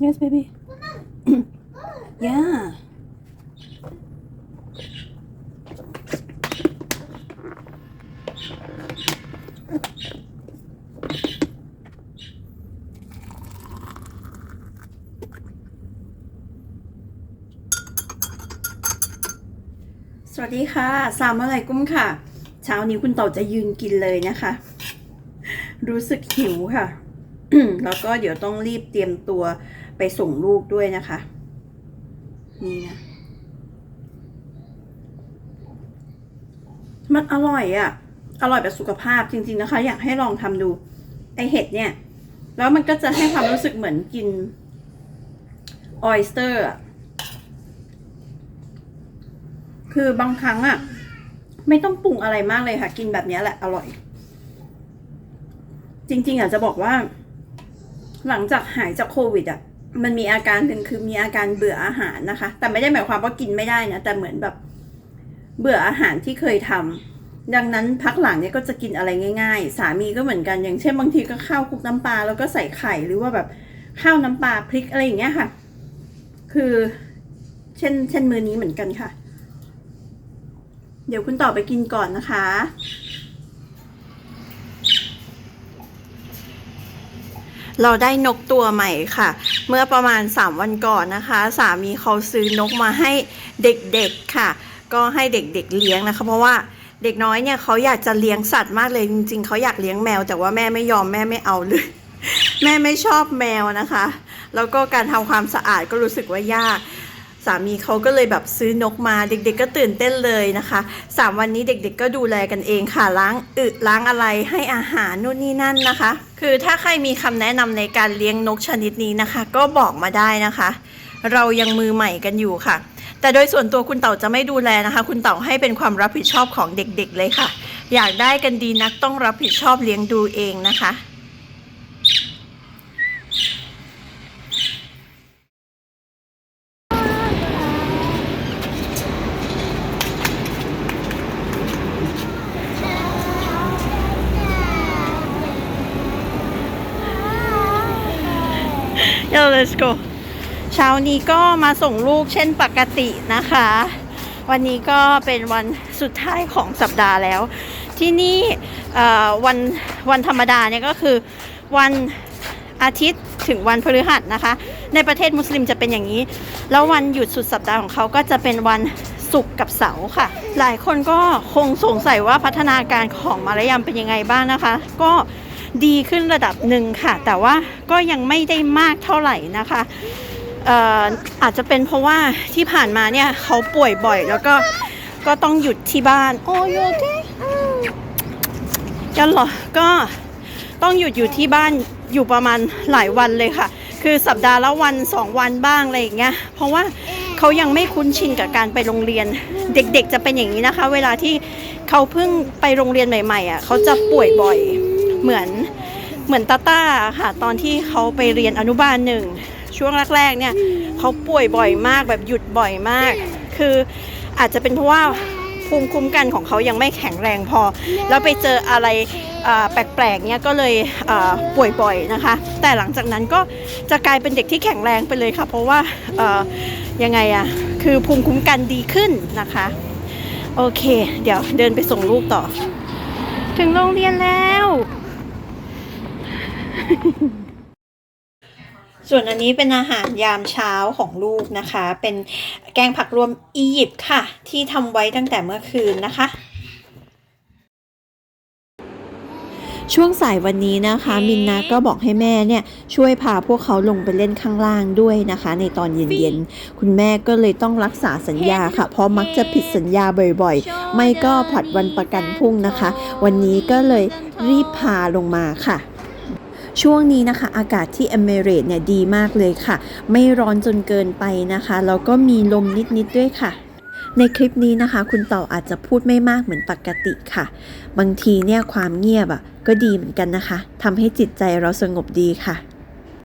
Yes, baby. yeah. สวัสดีค่ะ สามอะไรกุ้มค่ะ เช้านี้คุณเต่าจะยืนกินเลยนะคะ รู้สึกหิวค่ะ แล้วก็เดี๋ยวต้องรีบเตรียมตัวไปส่งลูกด้วยนะคะ นี่นะ มันอร่อยอะ่ะ อร่อยแบบสุขภาพจริง ๆนะคะ อยากให้ลองทำดู ไอเห็ดเนี่ย แล้วมันก็จะให้ความรู้สึกเหมือนกินออยสเตอร์คือบางครั้งอะไม่ต้องปรุงอะไรมากเลยค่ะ กินแบบนี้แหละ อร่อย จริง ๆ อะจะบอกว่า หลังจากหายจากโควิดอะมันมีอาการหนึ่งคือมีอาการเบื่ออาหารนะคะ แต่ไม่ได้หมายความว่ากินไม่ได้นะแต่เหมือนแบบเบื่ออาหารที่เคยทำดังนั้นพักหลังเนี่ยก็จะกินอะไรง่าย ๆ สามีก็เหมือนกันอย่างเช่นบางทีก็ข้าวคลุกน้ำปลาแล้วก็ใส่ไข่หรือว่าแบบข้าวน้ำปลาพริกอะไรอย่างเงี้ยค่ะ คือเช่น เช่นมือนี้เหมือนกันค่ะ เดี๋ยวคุณต่อไปกินก่อนนะคะ เราได้นกตัวใหม่ค่ะ เมื่อประมาณ 3 วันก่อนนะคะ สามีเขาซื้อนกมาให้เด็กๆค่ะ ก็ให้เด็กๆเลี้ยงนะคะ เพราะว่าเด็กน้อยเนี่ยเขาอยากจะเลี้ยงสัตว์มากเลยจริงๆเขาอยากเลี้ยงแมว แต่ว่าแม่ไม่ยอมแม่ไม่เอาเลย แม่ไม่ชอบแมวนะคะ แล้วก็การทำความสะอาดก็รู้สึกว่ายาก สามีเขาก็เลยแบบซื้อนกมาเด็ก ๆ ก็ตื่นเต้นเลยนะคะสามวันนี้เด็กๆ ก็ดูแลกันเองค่ะล้างอึล้างอะไรให้อาหารนู่นนี่นั่นนะคะ คือถ้าใครมีคำแนะนำในการเลี้ยงนกชนิดนี้นะคะ ก็บอกมาได้นะคะ เรายังมือใหม่กันอยู่ค่ะ แต่โดยส่วนตัวคุณเต่าจะไม่ดูแลนะคะ คุณเต่าให้เป็นความรับผิดชอบของเด็กๆเลยค่ะ อยากได้กันดีนักต้องรับผิดชอบเลี้ยงดูเองนะคะ เดี๋ยว let's go เช้านี้ก็มาส่งลูกเช่นปกตินะคะ วันนี้ก็เป็นวันสุดท้ายของสัปดาห์แล้ว ที่นี่วันวันธรรมดาเนี่ยก็คือวันอาทิตย์ถึงวันพฤหัสนะคะ ในประเทศมุสลิมจะเป็นอย่างนี้ แล้ววันหยุดสุดสัปดาห์ของเขาก็จะเป็นวันศุกร์กับเสาร์ค่ะ หลายคนก็คงสงสัยว่าพัฒนาการของมารยามเป็นยังไงบ้างนะคะ ก็ ดีขึ้นระดับหนึ่งค่ะ แต่ว่าก็ยังไม่ได้มากเท่าไหร่นะคะอออาจจะเป็นเพราะว่าที่ผ่านมาเนี่ยเขาป่วยบ่อยแล้วก็ก็ต้องหยุดที่บ้านโอ้ยโอเคกันเหรอก็ต้องหยุดอยู่ที่บ้านอยู่ประมาณหลายวันเลยค่ะ คือสัปดาห์ละวันสองวันบ้างอะไรอย่างเงี้ยเพราะว่าเขายังไม่คุ้นชินกับการไปโรงเรียน เด็กๆจะเป็นอย่างนี้นะคะ เวลาที่เขาเพิ่งไปโรงเรียนใหม่ๆอะเขาจะป่วยบ่อย เหมือนเหมือนตาต้าค่ะ ตอนที่เขาไปเรียนอนุบาลหนึ่ง ช่วงแรกๆเนี่ยเขาป่วยบ่อยมากแบบหยุดบ่อยมาก คืออาจจะเป็นเพราะว่าภูมิคุ้มกันของเขายังไม่แข็งแรงพอ แล้วไปเจออะไรแปลกๆเนี่ยก็เลยป่วยบ่อยนะคะ แต่หลังจากนั้นก็จะกลายเป็นเด็กที่แข็งแรงไปเลยค่ะ เพราะว่ายังไงอะคือภูมิคุ้มกันดีขึ้นนะคะ โอเค เดี๋ยวเดินไปส่งลูกต่อ ถึงโรงเรียนแล้ว ส่วนอันนี้เป็นอาหารยามเช้าของลูกนะคะ เป็นแกงผักรวมอียิปต์ค่ะ ที่ทำไว้ตั้งแต่เมื่อคืนนะคะ ช่วงสายวันนี้นะคะ มินนาก็บอกให้แม่เนี่ย ช่วยพาพวกเขาลงไปเล่นข้างล่างด้วยนะคะ ในตอนเย็นๆ คุณแม่ก็เลยต้องรักษาสัญญาค่ะ เพราะมักจะผิดสัญญาบ่อยๆ ไม่ก็ผลัดวันประกันพรุ่งนะคะ วันนี้ก็เลยรีบพาลงมาค่ะ ช่วงนี้นะคะ อากาศที่เอเมเรตเนี่ยดีมากเลยค่ะ ไม่ร้อนจนเกินไปนะคะแล้วก็มีลมนิดๆด้วยค่ะในคลิปนี้นะคะ คุณต่ออาจจะพูดไม่มากเหมือนปกติค่ะ บางทีเนี่ยความเงียบอะก็ดีเหมือนกันนะคะทำให้จิตใจเราสงบดีค่ะ